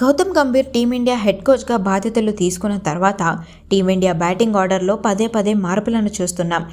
Gautam Gambhir team India head కోచ్గా బాధ్యతలు తీసుకున్న తర్వాత టీమిండియా బ్యాటింగ్ ఆర్డర్లో పదే పదే మార్పులను చూస్తున్నాం.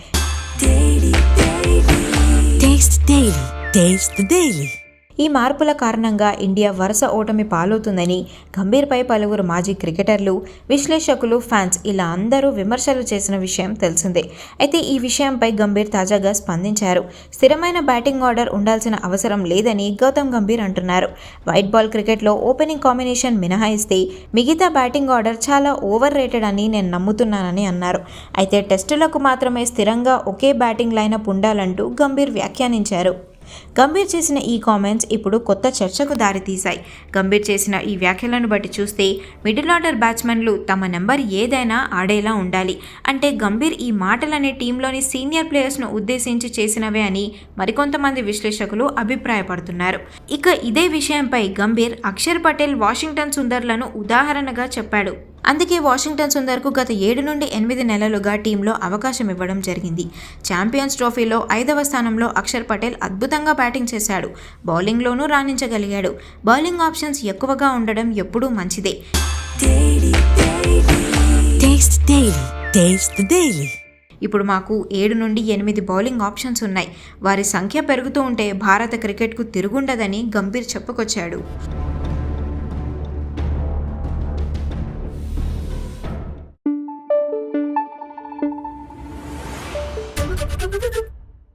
ఈ మార్పుల కారణంగా ఇండియా వరుస ఓటమి పాలవుతుందని గంభీర్పై పలువురు మాజీ క్రికెటర్లు విశ్లేషకులు ఫ్యాన్స్ ఇలా అందరూ విమర్శలు చేసిన విషయం తెలిసిందే. అయితే ఈ విషయంపై గంభీర్ తాజాగా స్పందించారు. స్థిరమైన బ్యాటింగ్ ఆర్డర్ ఉండాల్సిన అవసరం లేదని గౌతమ్ గంభీర్ అంటున్నారు. వైట్ బాల్ క్రికెట్లో ఓపెనింగ్ కాంబినేషన్ మినహాయిస్తే మిగతా బ్యాటింగ్ ఆర్డర్ చాలా ఓవర్ రేటెడ్ అని నేను నమ్ముతున్నానని అన్నారు. అయితే టెస్టులకు మాత్రమే స్థిరంగా ఒకే బ్యాటింగ్ లైనప్ ఉండాలంటూ గంభీర్ వ్యాఖ్యానించారు. గంభీర్ చేసిన ఈ కామెంట్స్ ఇప్పుడు కొత్త చర్చకు దారితీశాయి. గంభీర్ చేసిన ఈ వ్యాఖ్యలను బట్టి చూస్తే మిడిల్ ఆర్డర్ బ్యాట్స్మెన్లు తమ నెంబర్ ఏదైనా ఆడేలా ఉండాలి. అంటే గంభీర్ ఈ మాటలనే టీంలోని సీనియర్ ప్లేయర్స్ను ఉద్దేశించి చేసినవే అని మరికొంతమంది విశ్లేషకులు అభిప్రాయపడుతున్నారు. ఇక ఇదే విషయంపై గంభీర్ అక్షర్ పటేల్ వాషింగ్టన్ సుందర్లను ఉదాహరణగా చెప్పాడు. అందుకే వాషింగ్టన్ సుందర్కు గత ఏడు నుండి ఎనిమిది నెలలుగా టీంలో అవకాశం ఇవ్వడం జరిగింది. ఛాంపియన్స్ ట్రోఫీలో ఐదవ స్థానంలో అక్షర్ పటేల్ అద్భుతంగా బ్యాటింగ్ చేశాడు. బౌలింగ్లోనూ రాణించగలిగాడు. బౌలింగ్ ఆప్షన్స్ ఎక్కువగా ఉండడం ఎప్పుడూ మంచిదే. ఇప్పుడు మాకు ఏడు నుండి ఎనిమిది బౌలింగ్ ఆప్షన్స్ ఉన్నాయి. వారి సంఖ్య పెరుగుతూ ఉంటే భారత క్రికెట్కు తిరుగుండదని గంభీర్ చెప్పుకొచ్చాడు.